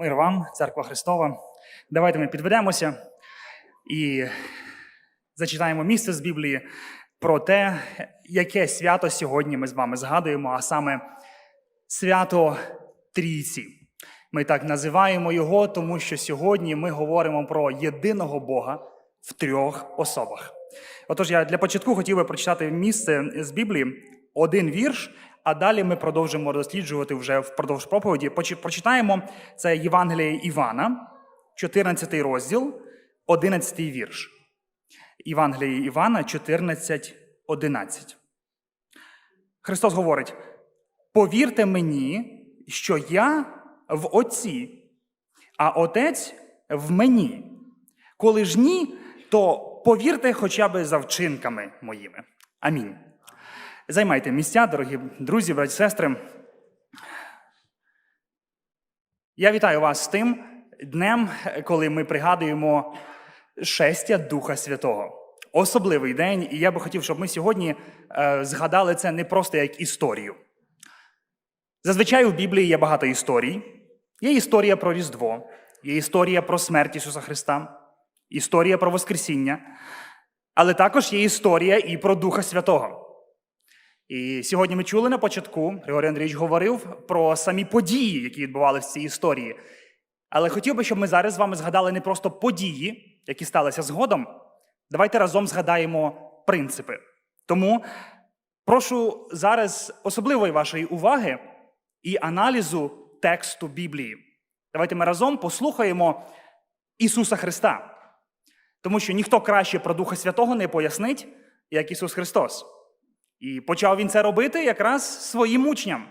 Мир вам, церква Христова. Давайте ми підведемося і зачитаємо місце з Біблії про те, яке свято сьогодні ми з вами згадуємо, а саме свято Трійці. Ми так називаємо його, тому що сьогодні ми говоримо про єдиного Бога в трьох особах. Отож, я для початку хотів би прочитати місце з Біблії, один вірш, а далі ми продовжимо досліджувати вже впродовж проповіді. Прочитаємо це Євангеліє Івана, 14 розділ, 11 вірш. Євангеліє Івана 14, 11. Христос говорить: повірте мені, що я в Отці, а Отець в мені. Коли ж ні, то повірте хоча б за вчинками моїми. Амінь. Займайте місця, дорогі друзі, браті, сестри. Я вітаю вас з тим днем, коли ми пригадуємо шестя Духа Святого. Особливий день, і я би хотів, щоб ми сьогодні е, згадали це не просто як історію. Зазвичай у Біблії є багато історій. Є історія про Різдво, є історія про смерть Ісуса Христа, історія про Воскресіння, але також є історія і про Духа Святого. І сьогодні ми чули на початку, Григорій Андрійович говорив про самі події, які відбувалися в цій історії. Але хотів би, щоб ми зараз з вами згадали не просто події, які сталися згодом. Давайте разом згадаємо принципи. Тому прошу зараз особливої вашої уваги і аналізу тексту Біблії. Давайте ми разом послухаємо Ісуса Христа. Тому що ніхто краще про Духа Святого не пояснить, як Ісус Христос. І почав він це робити якраз своїм учням.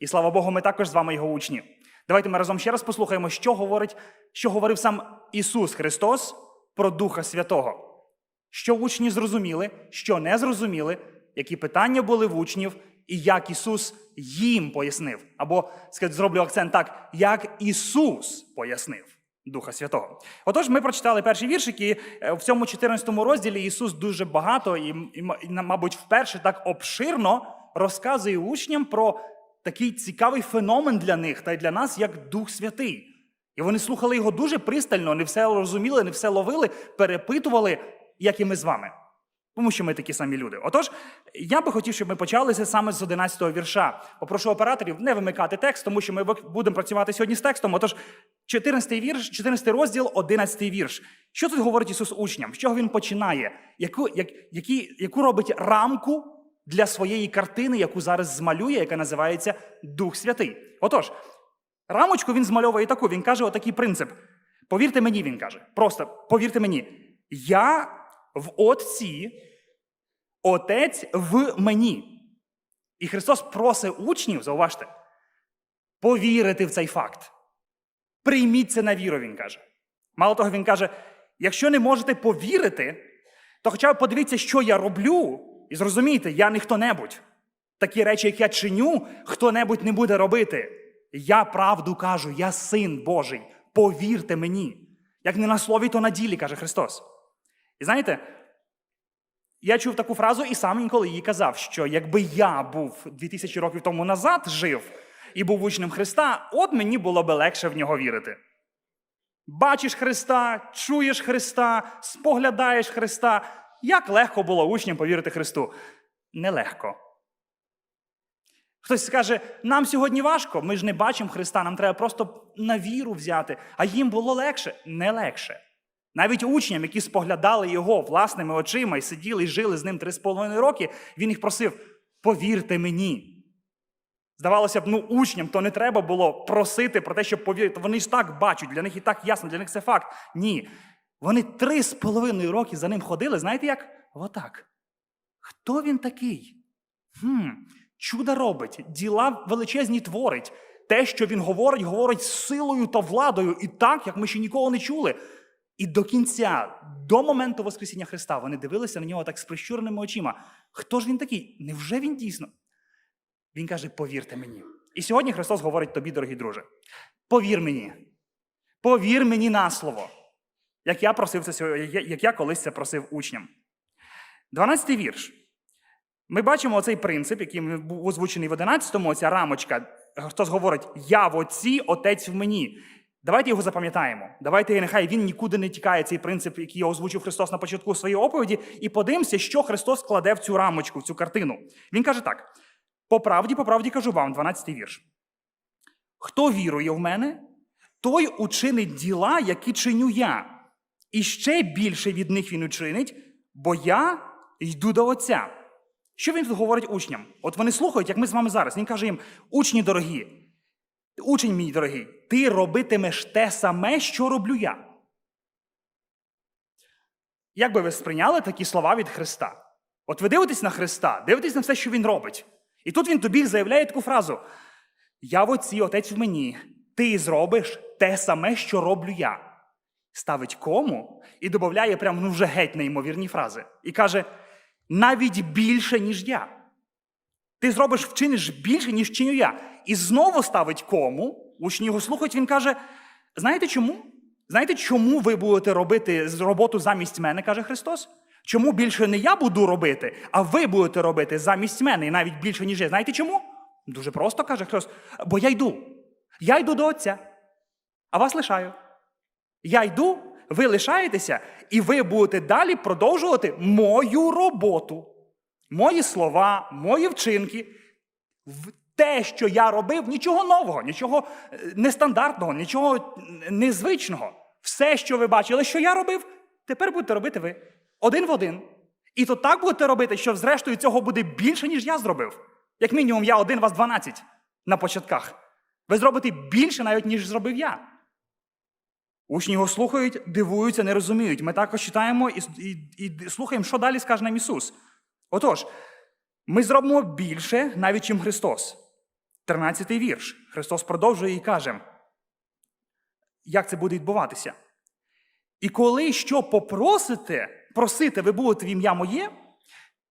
І слава Богу, ми також з вами його учні. Давайте ми разом ще раз послухаємо, що говорить, що говорив сам Ісус Христос про Духа Святого. Що учні зрозуміли, що не зрозуміли, які питання були в учнів, і як Ісус їм пояснив. Або зроблю акцент так, як Ісус пояснив Духа Святого. Отож, ми прочитали перший віршики. е, в цьому 14 розділі Ісус дуже багато і, і, мабуть, вперше так обширно розказує учням про такий цікавий феномен для них та й для нас, як Дух Святий. І вони слухали його дуже пристально, не все розуміли, не все ловили, перепитували, як і ми з вами. Тому що ми такі самі люди. Отож, я би хотів, щоб ми почалися саме з 11-го вірша. Попрошу операторів не вимикати текст, тому що ми будемо працювати сьогодні з текстом. Отож, 14-й вірш, 14 розділ, 11-й вірш. Що тут говорить Ісус учням? З чого він починає? Яку, як, які, яку робить рамку для своєї картини, яку зараз змалює, яка називається Дух Святий? Отож, рамочку він змальовує таку. Він каже: отакий принцип. Повірте мені, він каже. Просто повірте мені, я в Отці, Отець в мені. І Христос просить учнів, зауважте, повірити в цей факт. Прийміть це на віру, він каже. Мало того, він каже: якщо не можете повірити, то хоча б подивіться, що я роблю, і зрозумійте, я не хто-небудь. Такі речі, як я чиню, хто-небудь не буде робити. Я правду кажу, я син Божий. Повірте мені. Як не на слові, то на ділі, каже Христос. І знаєте, я чув таку фразу і сам інколи її казав, що якби я був 2000 років тому назад жив і був учнем Христа, от мені було би легше в нього вірити. Бачиш Христа, чуєш Христа, споглядаєш Христа. Як легко було учням повірити Христу? Нелегко. Хтось скаже, нам сьогодні важко, ми ж не бачимо Христа, нам треба просто на віру взяти. А їм було легше? Не легше. Навіть учням, які споглядали його власними очима і сиділи і жили з ним три з половиною роки, він їх просив: повірте мені. Здавалося б, ну учням то не треба було просити про те, щоб повірити. Вони ж так бачать, для них і так ясно, для них це факт. Ні. Вони три з половиною роки за ним ходили, знаєте як? Отак. Хто він такий? Хм, чуда робить, діла величезні творить. Те, що він говорить, говорить з силою та владою, і так, як ми ще ніколи не чули. І до кінця, до моменту Воскресіння Христа, вони дивилися на нього так з прищуреними очима. Хто ж він такий? Невже він дійсно? Він каже: повірте мені. І сьогодні Христос говорить тобі, дорогі друже, повір мені. Повір мені на слово, як я просив це як я- колись це просив учням. 12-й вірш. Ми бачимо оцей принцип, який був озвучений в 11-му, оця рамочка. Христос говорить: Я в отці, отець в мені. Давайте його запам'ятаємо. Давайте нехай він нікуди не тікає, цей принцип, який озвучив Христос на початку своєї оповіді, і подивимося, що Христос кладе в цю рамочку, в цю картину. Він каже так: по правді, по правді кажу вам, 12 вірш. Хто вірує в мене, той учинить діла, які чиню я, і ще більше від них він учинить, бо я йду до Отця. Що він тут говорить учням? От вони слухають, як ми з вами зараз. Він каже їм: учні дорогі, учень мій дорогий, ти робитимеш те саме, що роблю я. Як би ви сприйняли такі слова від Христа? От ви дивитесь на Христа, дивитесь на все, що Він робить. І тут він тобі заявляє таку фразу: Я в отці, отець в мені, ти зробиш те саме, що роблю я. Ставить кому і додає прям ну вже геть неймовірні фрази. І каже: навіть більше, ніж я. Ти зробиш, вчиниш більше, ніж чиню я. І знову ставить кому, учні його слухають, він каже: знаєте чому? Знаєте, чому ви будете робити роботу замість мене, каже Христос? Чому більше не я буду робити, а ви будете робити замість мене, і навіть більше, ніж я. Знаєте чому? Дуже просто каже Христос. Бо я йду. Я йду до Отця, а вас лишаю. Я йду, ви лишаєтеся, і ви будете далі продовжувати мою роботу. Мої слова, мої вчинки. Те, що я робив, нічого нового, нічого е, нестандартного, нічого незвичного. Все, що ви бачили, що я робив, тепер будете робити ви. Один в один. І то так будете робити, що зрештою цього буде більше, ніж я зробив. Як мінімум, я один вас 12 на початках. Ви зробите більше навіть, ніж зробив я. Учні його слухають, дивуються, не розуміють. Ми також читаємо і, і, і слухаємо, що далі скаже нам Ісус. Отож, ми зробимо більше, навіть чим Христос. 13-й вірш. Христос продовжує і каже, як це буде відбуватися. І коли що попросите, просите ви будете в ім'я моє,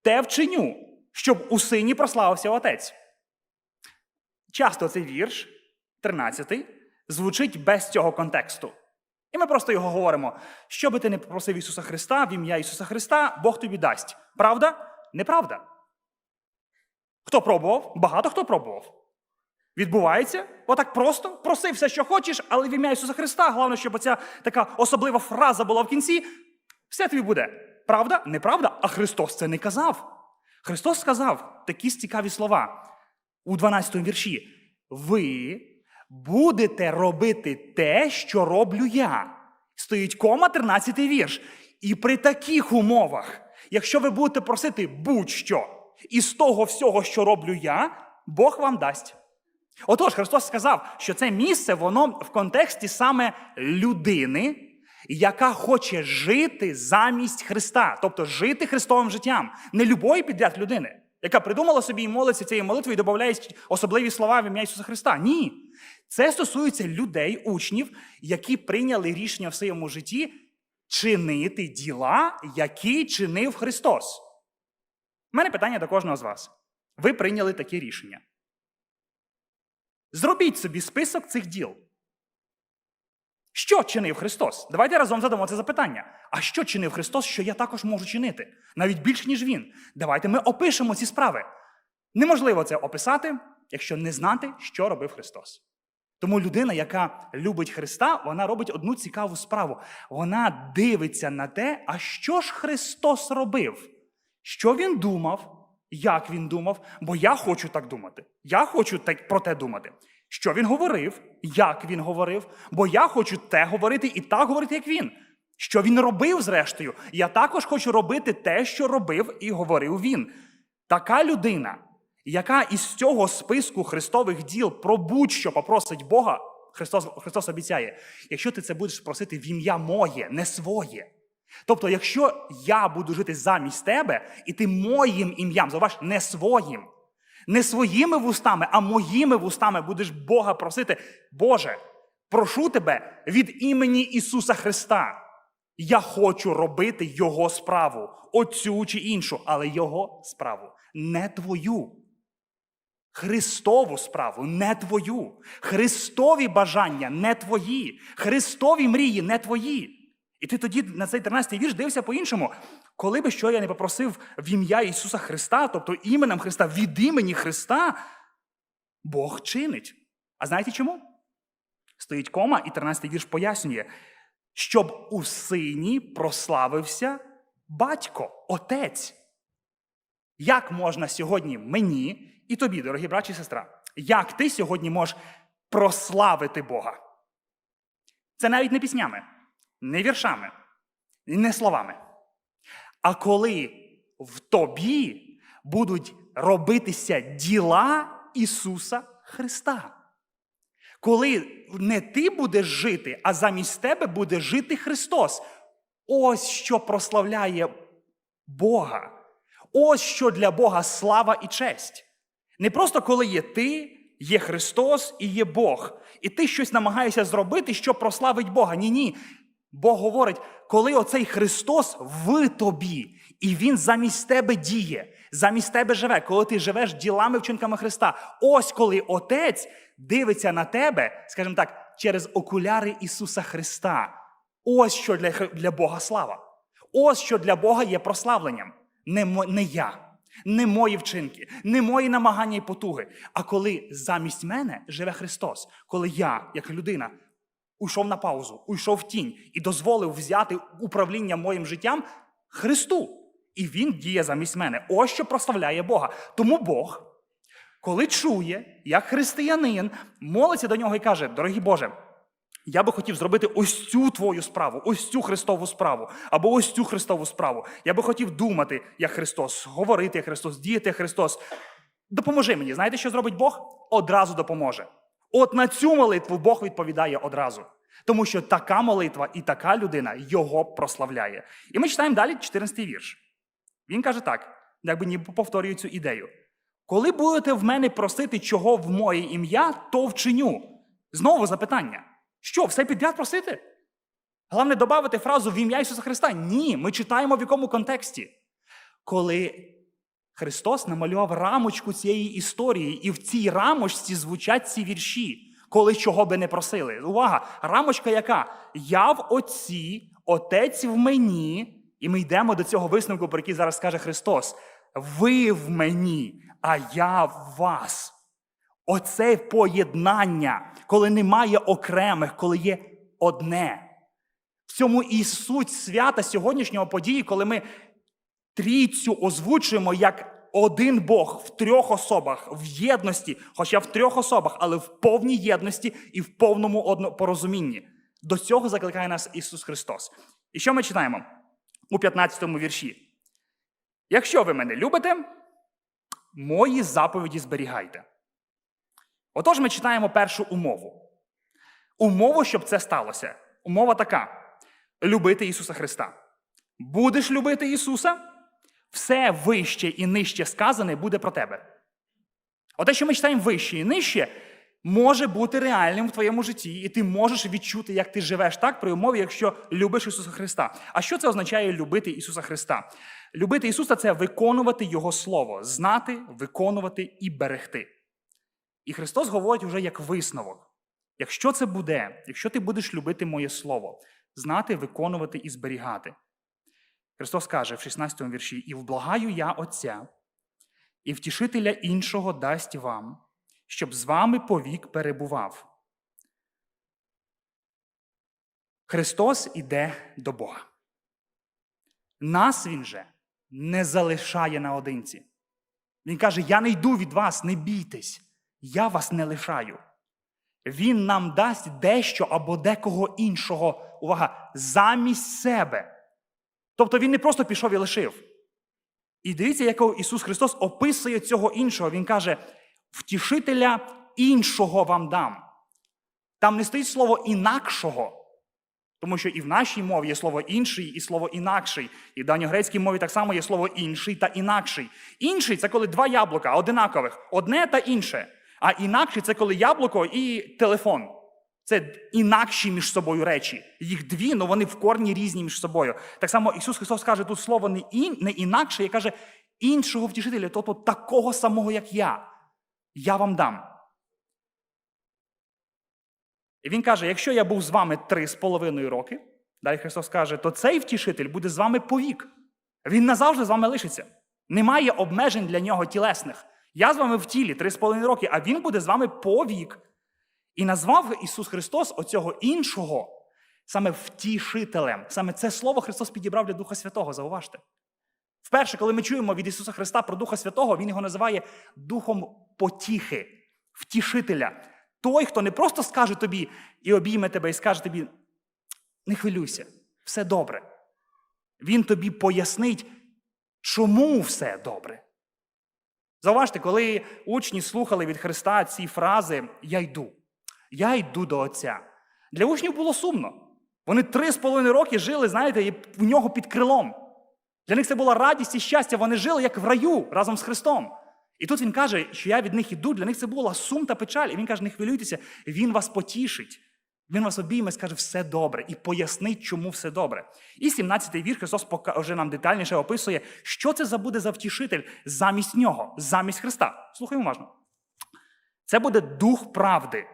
те вчиню, щоб у сині прославився Отець. Часто цей вірш, 13-й, звучить без цього контексту. І ми просто його говоримо: що би ти не попросив Ісуса Христа, в ім'я Ісуса Христа, Бог тобі дасть. Правда? Неправда. Хто пробував? Багато хто пробував. Відбувається, отак просто проси все, що хочеш, але в ім'я Ісуса Христа, головне, щоб оця така особлива фраза була в кінці, все тобі буде. Правда? Неправда? А Христос це не казав. Христос сказав такі цікаві слова у 12 вірші. Ви будете робити те, що роблю я. Стоїть кома, 13 вірш. І при таких умовах, якщо ви будете просити будь-що із того всього, що роблю я, Бог вам дасть. Отож, Христос сказав, що це місце, воно в контексті саме людини, яка хоче жити замість Христа, тобто жити Христовим життям, не любої підряд людини, яка придумала собі і молиться цією молитвою і додає особливі слова в ім'я Ісуса Христа. Ні. Це стосується людей, учнів, які прийняли рішення в своєму житті чинити діла, які чинив Христос. У мене питання до кожного з вас. Ви прийняли такі рішення. Зробіть собі список цих діл. Що чинив Христос? Давайте разом задамо це запитання. А що чинив Христос, що я також можу чинити? Навіть більше, ніж Він. Давайте ми опишемо ці справи. Неможливо це описати, якщо не знати, що робив Христос. Тому людина, яка любить Христа, вона робить одну цікаву справу. Вона дивиться на те, а що ж Христос робив? Що він думав? Як він думав? Бо я хочу так думати. Я хочу так про те думати. Що він говорив, як він говорив, бо я хочу те говорити і так говорити, як він. Що він робив, зрештою, я також хочу робити те, що робив і говорив він. Така людина, яка із цього списку Христових діл про будь-що попросить Бога, Христос, Христос обіцяє, якщо ти це будеш просити в ім'я моє, не своє. Тобто, якщо я буду жити замість тебе, і ти моїм ім'ям, зауваж, не своїм, не своїми вустами, а моїми вустами будеш Бога просити, Боже, прошу тебе від імені Ісуса Христа. Я хочу робити Його справу, оцю чи іншу, але Його справу, не твою. Христову справу, не твою. Христові бажання не твої. Христові мрії не твої. І ти тоді на цей 13-й вірш дивився по-іншому. Коли би що я не попросив в ім'я Ісуса Христа, тобто іменем Христа, від імені Христа, Бог чинить. А знаєте чому? Стоїть кома, і 13 вірш пояснює, щоб у сині прославився батько, отець. Як можна сьогодні мені і тобі, дорогі браті і сестра, як ти сьогодні можеш прославити Бога? Це навіть не піснями, не віршами, не словами. А коли в тобі будуть робитися діла Ісуса Христа. Коли не ти будеш жити, а замість тебе буде жити Христос. Ось що прославляє Бога. Ось що для Бога слава і честь. Не просто коли є ти, є Христос і є Бог. І ти щось намагаєшся зробити, що прославить Бога. Ні, ні. Бог говорить, коли оцей Христос в тобі, і Він замість тебе діє, замість тебе живе, коли ти живеш ділами, вчинками Христа. Ось коли Отець дивиться на тебе, скажімо так, через окуляри Ісуса Христа. Ось що для, для Бога слава. Ось що для Бога є прославленням. Не, не я, не мої вчинки, не мої намагання і потуги. А коли замість мене живе Христос, коли я, як людина, уйшов на паузу, уйшов в тінь і дозволив взяти управління моїм життям Христу. І Він діє замість мене. Ось що прославляє Бога. Тому Бог, коли чує, як християнин, молиться до нього і каже: Дорогий Боже, я би хотів зробити ось цю твою справу, ось цю Христову справу, або ось цю Христову справу. Я би хотів думати, як Христос, говорити як Христос, діяти як Христос. Допоможи мені. Знаєте, що зробить Бог? Одразу допоможе. От на цю молитву Бог відповідає одразу. Тому що така молитва і така людина його прославляє. І ми читаємо далі 14 й вірш. Він каже так, якби ніби повторює цю ідею. Коли будете в мене просити чого в моє ім'я, то вчиню. Знову запитання. Що, все підряд просити? Головне додати фразу в ім'я Ісуса Христа. Ні, ми читаємо в якому контексті. Коли Христос намалював рамочку цієї історії, і в цій рамочці звучать ці вірші, коли чого би не просили. Увага! Рамочка яка? Я в Отці, Отець в мені, і ми йдемо до цього висновку, про який зараз скаже Христос. Ви в мені, а я в вас. Оце поєднання, коли немає окремих, коли є одне. В цьому і суть свята сьогоднішнього події, коли ми трійцю озвучуємо як один Бог в трьох особах, в єдності, хоча в трьох особах, але в повній єдності і в повному порозумінні. До цього закликає нас Ісус Христос. І що ми читаємо у 15 вірші? Якщо ви мене любите, мої заповіді зберігайте. Отож, ми читаємо першу умову. Умову, щоб це сталося. Умова така: любити Ісуса Христа. Будеш любити Ісуса, все вище і нижче сказане буде про тебе. Оте, що ми читаємо вище і нижче, може бути реальним в твоєму житті, і ти можеш відчути, як ти живеш так при умові, якщо любиш Ісуса Христа. А що це означає любити Ісуса Христа? Любити Ісуса це виконувати Його Слово, знати, виконувати і берегти. І Христос говорить уже як висновок. Якщо це буде, якщо ти будеш любити моє Слово, знати, виконувати і зберігати. Христос каже в 16 вірші: І вблагаю я Отця, і втішителя іншого дасть вам, щоб з вами повік перебував. Христос іде до Бога. Нас Він же не залишає наодинці. Він каже: Я не йду від вас, не бійтесь, я вас не лишаю. Він нам дасть дещо або декого іншого, увага, замість себе. Тобто він не просто пішов і лишив. І дивіться, як Ісус Христос описує цього іншого. Він каже: втішителя іншого вам дам. Там не стоїть слово інакшого. Тому що і в нашій мові є слово інший, і слово інакший. І в давньогрецькій мові так само є слово інший та інакший. Інший це коли два яблука одинакових, одне та інше. А інакший це коли яблуко і телефон. Це інакші між собою речі. Їх дві, але вони в корні різні між собою. Так само Ісус Христос каже тут слово не, ін, не інакше, і каже іншого втішителя, тобто такого самого, як я. Я вам дам. І він каже: якщо я був з вами три з половиною роки, далі Христос каже, то цей втішитель буде з вами повік. Він назавжди з вами лишиться. Немає обмежень для нього тілесних. Я з вами в тілі три з половиною роки, а він буде з вами повік. І назвав Ісус Христос оцього іншого саме втішителем. Саме це слово Христос підібрав для Духа Святого, зауважте. Вперше, коли ми чуємо від Ісуса Христа про Духа Святого, Він його називає Духом потіхи, втішителя. Той, хто не просто скаже тобі і обійме тебе, і скаже тобі: не хвилюйся, все добре. Він тобі пояснить, чому все добре. Зауважте, коли учні слухали від Христа ці фрази Я йду, я йду до Отця. Для учнів було сумно. Вони три з половиною роки жили, знаєте, і в нього під крилом. Для них це була радість і щастя. Вони жили як в раю разом з Христом. І тут він каже, що я від них іду. Для них це була сум та печаль. І він каже: не хвилюйтеся, він вас потішить. Він вас обійме, скаже, все добре, і пояснить, чому все добре. І 17-й вір Христос вже нам детальніше описує, що це за буде за втішитель замість нього, замість Христа. Слухай уважно. Це буде дух правди,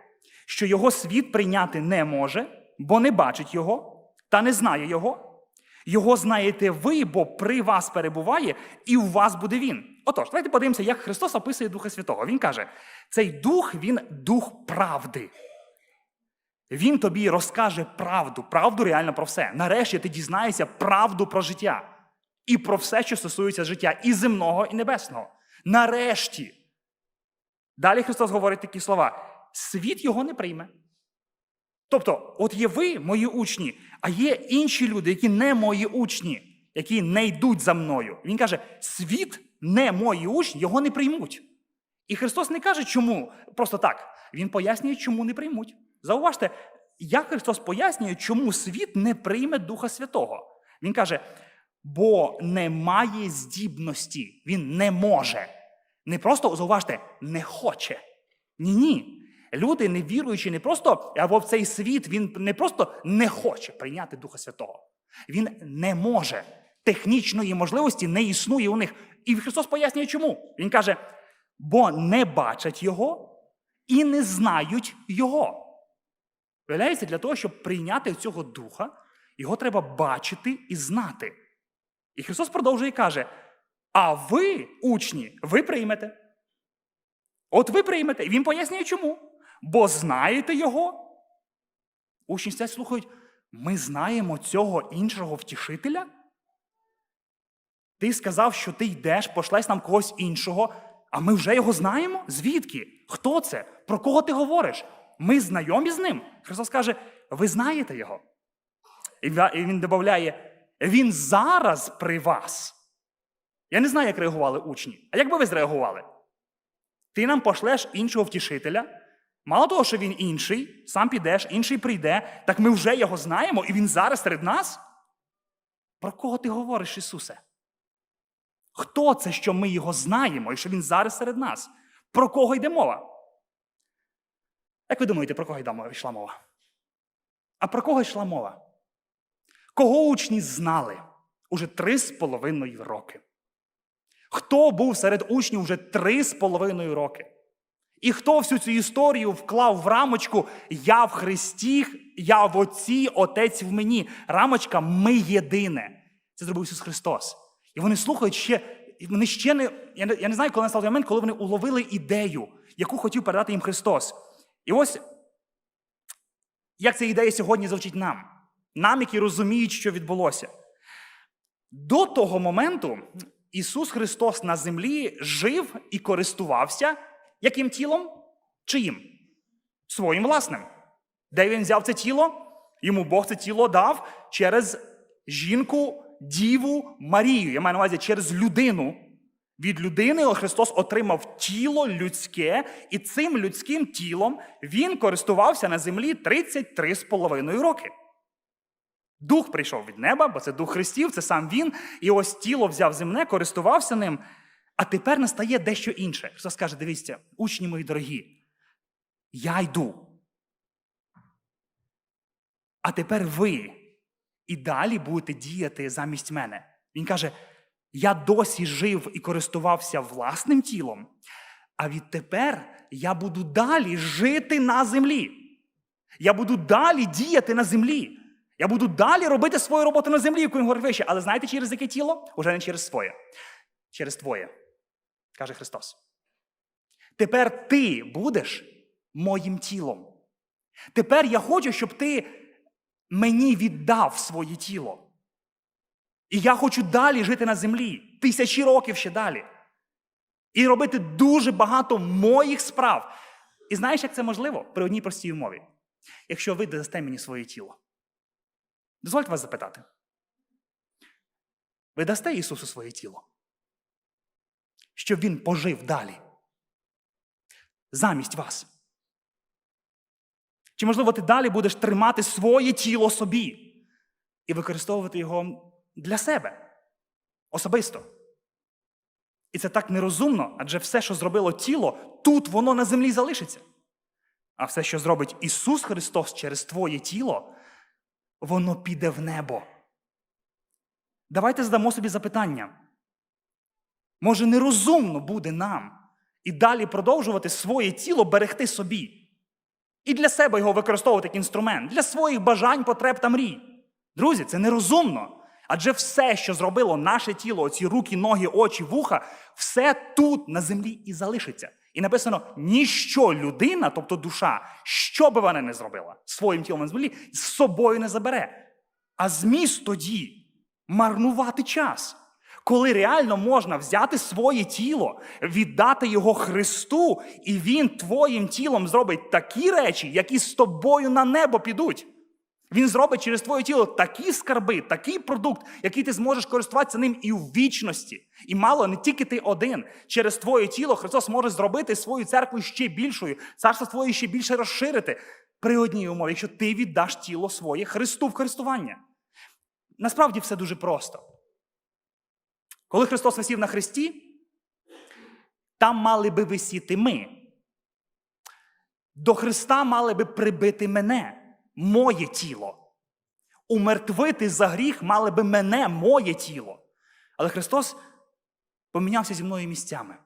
що його світ прийняти не може, бо не бачить його та не знає його. Його знаєте ви, бо при вас перебуває, і у вас буде він. Отож, давайте подивимося, як Христос описує Духа Святого. Він каже: цей дух він дух правди. Він тобі розкаже правду, правду реально про все. Нарешті ти дізнаєшся правду про життя і про все, що стосується життя і земного, і небесного. Нарешті. Далі Христос говорить такі слова: світ його не прийме. Тобто, от є ви, мої учні, а є інші люди, які не мої учні, які не йдуть за мною. Він каже: світ не мої учні, його не приймуть. І Христос не каже, чому просто так. Він пояснює, чому не приймуть. Зауважте, як Христос пояснює, чому світ не прийме Духа Святого. Він каже: бо немає здібності, він не може. Не просто зауважте, не хоче. Ні, ні. Люди, не віруючи, не просто або в цей світ, він не просто не хоче прийняти Духа Святого. Він не може. Технічної можливості не існує у них. І Христос пояснює, чому. Він каже: бо не бачать Його і не знають Його. Виявляється, для того, щоб прийняти цього духа, його треба бачити і знати. І Христос продовжує і каже: А ви, учні, ви приймете. От ви приймете. І він пояснює, чому. Бо знаєте його. Учні сидять слухають, ми знаємо цього іншого втішителя. Ти сказав, що ти йдеш, пошлеш нам когось іншого, а ми вже його знаємо? Звідки? Хто це? Про кого ти говориш? Ми знайомі з ним. Христос каже: ви знаєте його. І він додає: Він зараз при вас. Я не знаю, як реагували учні. А як би ви зреагували? Ти нам пошлеш іншого втішителя. Мало того, що він інший, сам підеш, інший прийде, так ми вже його знаємо, і він зараз серед нас. Про кого ти говориш, Ісусе? Хто це, що ми його знаємо і що він зараз серед нас? Про кого йде мова? Як ви думаєте, про кого йшла мова? А про кого йшла мова? Кого учні знали уже три з половиною роки? Хто був серед учнів вже три з половиною роки? І хто всю цю історію вклав в рамочку Я в Христі, я в Отці, Отець в мені. Рамочка ми єдине. Це зробив Ісус Христос. І вони слухають ще, вони ще не. Я не, я не знаю, коли настав момент, коли вони уловили ідею, яку хотів передати їм Христос. І ось як ця ідея сьогодні звучить нам, нам, які розуміють, що відбулося. До того моменту Ісус Христос на землі жив і користувався яким тілом? Чиїм? Своїм власним. Де він взяв це тіло? Йому Бог це тіло дав через жінку, діву Марію. Я маю на увазі через людину. Від людини Христос отримав тіло людське, і цим людським тілом він користувався на землі 33 з половиною роки. Дух прийшов від неба, бо це дух Христів, це сам він. І ось тіло взяв земне, користувався ним. А тепер настає дещо інше. Христос каже: дивіться, учні мої дорогі, я йду. А тепер ви і далі будете діяти замість мене. Він каже: я досі жив і користувався власним тілом, а відтепер я буду далі жити на землі. Я буду далі діяти на землі. Я буду далі робити свою роботу на землі, яку він говорить вище. Але знаєте, через яке тіло? Уже не через своє, через твоє, каже Христос. Тепер ти будеш моїм тілом. Тепер я хочу, щоб ти мені віддав своє тіло. І я хочу далі жити на землі, тисячі років ще далі. І робити дуже багато моїх справ. І знаєш, як це можливо? При одній простій умові. Якщо ви дасте мені своє тіло. Дозвольте вас запитати. Ви дасте Ісусу своє тіло? Щоб Він пожив далі. Замість вас. Чи, можливо, ти далі будеш тримати своє тіло собі і використовувати його для себе особисто? І це так нерозумно, адже все, що зробило тіло, тут воно на землі залишиться. А все, що зробить Ісус Христос через твоє тіло, воно піде в небо. Давайте задамо собі запитання. Може, нерозумно буде нам і далі продовжувати своє тіло берегти собі. І для себе його використовувати як інструмент, для своїх бажань, потреб та мрій. Друзі, це нерозумно. Адже все, що зробило наше тіло, оці руки, ноги, очі, вуха, все тут на землі і залишиться. І написано: ніщо людина, тобто душа, що би вона не зробила своїм тілом на землі, з собою не забере. А зміст тоді марнувати час. Коли реально можна взяти своє тіло, віддати його Христу, і Він твоїм тілом зробить такі речі, які з тобою на небо підуть. Він зробить через твоє тіло такі скарби, такий продукт, який ти зможеш користуватися ним і у вічності. І мало не тільки ти один. Через твоє тіло Христос може зробити свою церкву ще більшою, царство твоє ще більше розширити при одній умові, якщо ти віддаш тіло своє Христу в користування. Насправді все дуже просто. Коли Христос висів на хресті, там мали би висіти ми. До Христа мали би прибити мене, моє тіло. Умертвити за гріх мали би мене, моє тіло. Але Христос помінявся зі мною місцями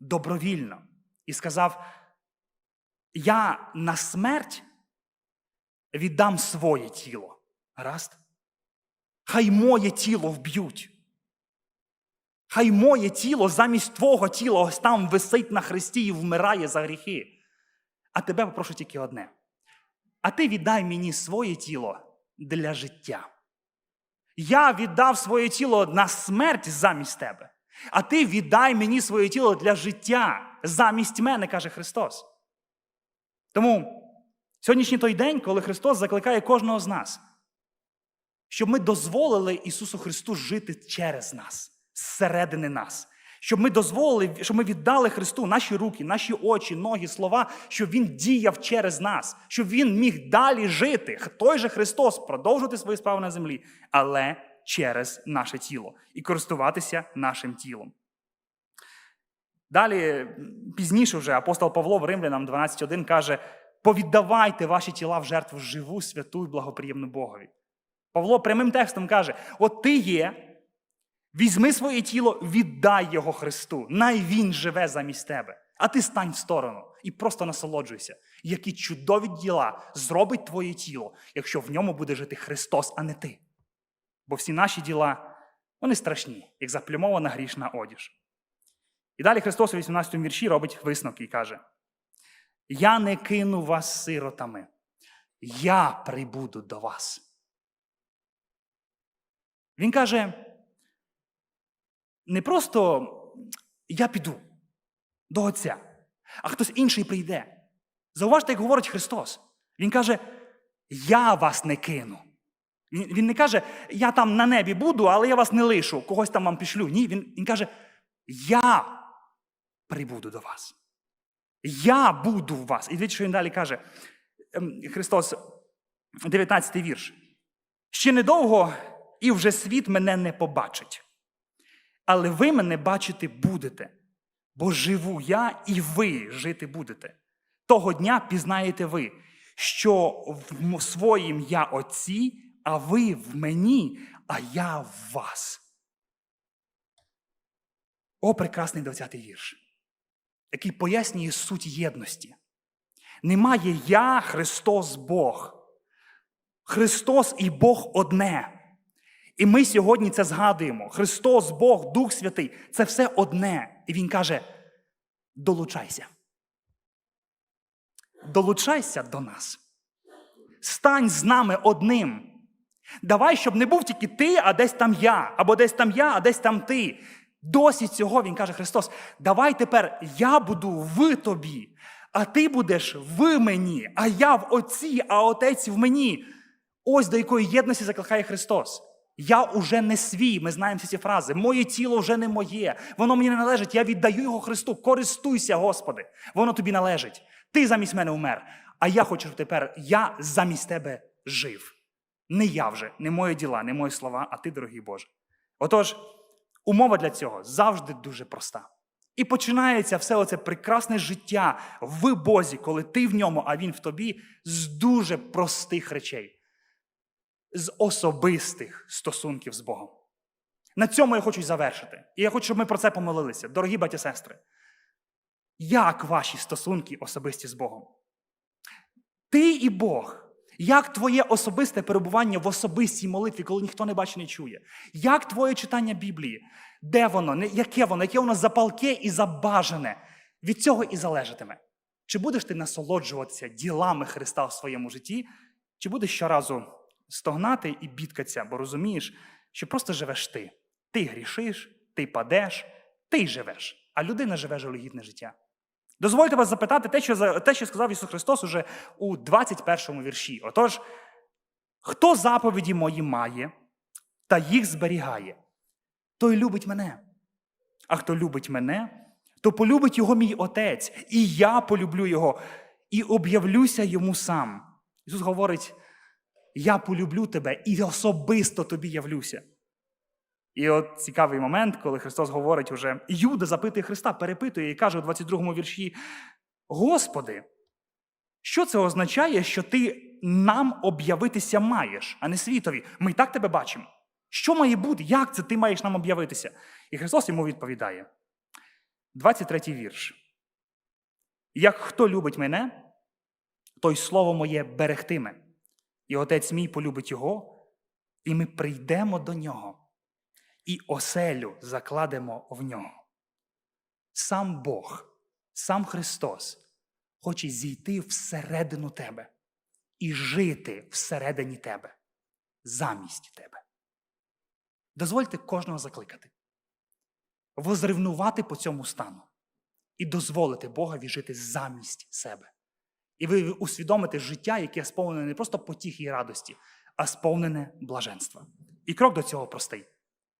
добровільно і сказав: Я на смерть віддам своє тіло. Гаразд? Хай моє тіло вб'ють. Хай моє тіло замість твого тіла ось там висить на хресті і вмирає за гріхи. А тебе попрошу тільки одне. А ти віддай мені своє тіло для життя. Я віддав своє тіло на смерть замість тебе. А ти віддай мені своє тіло для життя замість мене, каже Христос. Тому сьогоднішній той день, коли Христос закликає кожного з нас, щоб ми дозволили Ісусу Христу жити через нас зсередини нас. Щоб ми дозволили, щоб ми віддали Христу наші руки, наші очі, ноги, слова, щоб Він діяв через нас, щоб Він міг далі жити. Той же Христос продовжувати свої справи на землі, але через наше тіло і користуватися нашим тілом. Далі, пізніше вже апостол Павло в Римлянам 12.1 каже: повіддавайте ваші тіла в жертву живу, святу і благоприємну Богові. Павло прямим текстом каже: от ти є. Візьми своє тіло, віддай його Христу. Най Він живе замість тебе. А ти стань в сторону і просто насолоджуйся, які чудові діла зробить твоє тіло, якщо в ньому буде жити Христос, а не ти. Бо всі наші діла, вони страшні, як заплюмована грішна одіж. І далі Христос у 18 вірші робить висновки і каже: Я не кину вас сиротами, я прибуду до вас. Він каже не просто я піду до Отця, а хтось інший прийде. Зауважте, як говорить Христос. Він каже: Я вас не кину. Він, не каже, я там на небі буду, але я вас не лишу, когось там вам пішлю. Ні, він, він каже, я прибуду до вас. Я буду в вас. І дивіться, що він далі каже, ем, Христос, 19 вірш. Ще недовго, і вже світ мене не побачить. Але ви мене бачити будете, бо живу я і ви жити будете. Того дня пізнаєте ви, що в своїм я Отці, а ви в мені, а я в вас. О, прекрасний 20-й вірш, який пояснює суть єдності. Немає я, Христос Бог. Христос і Бог одне. І ми сьогодні це згадуємо. Христос, Бог, Дух Святий це все одне. І Він каже: долучайся. Долучайся до нас. стань з нами одним. Давай, щоб не був тільки ти, а десь там я, або десь там я, а десь там ти. Досі цього Він каже Христос: давай тепер я буду в тобі, а ти будеш в мені, а я в Отці, а Отець в мені. Ось до якої єдності закликає Христос. Я уже не свій, ми знаємо всі ці фрази. Моє тіло вже не моє. Воно мені не належить. Я віддаю його Христу. Користуйся, Господи. Воно тобі належить. Ти замість мене умер. А я хочу, тепер я замість тебе жив. Не я вже, не мої діла, не мої слова, а ти, дорогий Боже. Отож, умова для цього завжди дуже проста. І починається все оце прекрасне життя в Бозі, коли ти в ньому, а він в тобі, з дуже простих речей з особистих стосунків з Богом. На цьому я хочу завершити. І я хочу, щоб ми про це помолилися. Дорогі баті сестри. Як ваші стосунки особисті з Богом? Ти і Бог. Як твоє особисте перебування в особистій молитві, коли ніхто не бачить, не чує? Як твоє читання Біблії? Де воно? Яке воно? Яке воно запалке і забажане? Від цього і залежатиме. Чи будеш ти насолоджуватися ділами Христа в своєму житті, чи будеш щоразу стогнати і бідкатися, бо розумієш, що просто живеш ти. Ти грішиш, ти падеш, ти живеш, а людина живе жалюгідне життя. Дозвольте вас запитати те, що, те, що сказав Ісус Христос уже у 21 вірші. Отож, хто заповіді мої має та їх зберігає, той любить мене. А хто любить мене, то полюбить його мій Отець, і я полюблю його, і об'явлюся йому сам. Ісус говорить: я полюблю тебе і особисто тобі явлюся. І от цікавий момент, коли Христос говорить уже, Юда запитує Христа, перепитує і каже у 22 вірші: Господи, що це означає, що ти нам об'явитися маєш, а не світові? Ми і так тебе бачимо. Що має бути? Як це ти маєш нам об'явитися? І Христос йому відповідає. 23 вірш. Як хто любить мене, той слово моє берегтиме, і отець мій полюбить його, і ми прийдемо до нього, і оселю закладемо в нього. Сам Бог, сам Христос хоче зійти всередину тебе і жити всередині тебе, замість тебе. Дозвольте кожного закликати, возревнувати по цьому стану і дозволити Богові жити замість себе. І ви усвідомите життя, яке сповнене не просто потіхи і радості, а сповнене блаженства. І крок до цього простий: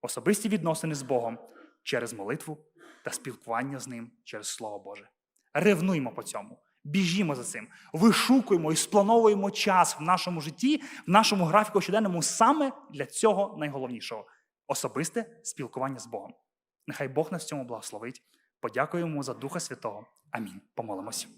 особисті відносини з Богом через молитву та спілкування з Ним через Слово Боже. Ревнуємо по цьому, біжімо за цим, вишукуємо і сплановуємо час в нашому житті, в нашому графіку щоденному саме для цього найголовнішого особисте спілкування з Богом. Нехай Бог нас в цьому благословить. Подякуємо за Духа Святого. Амінь. Помолимось.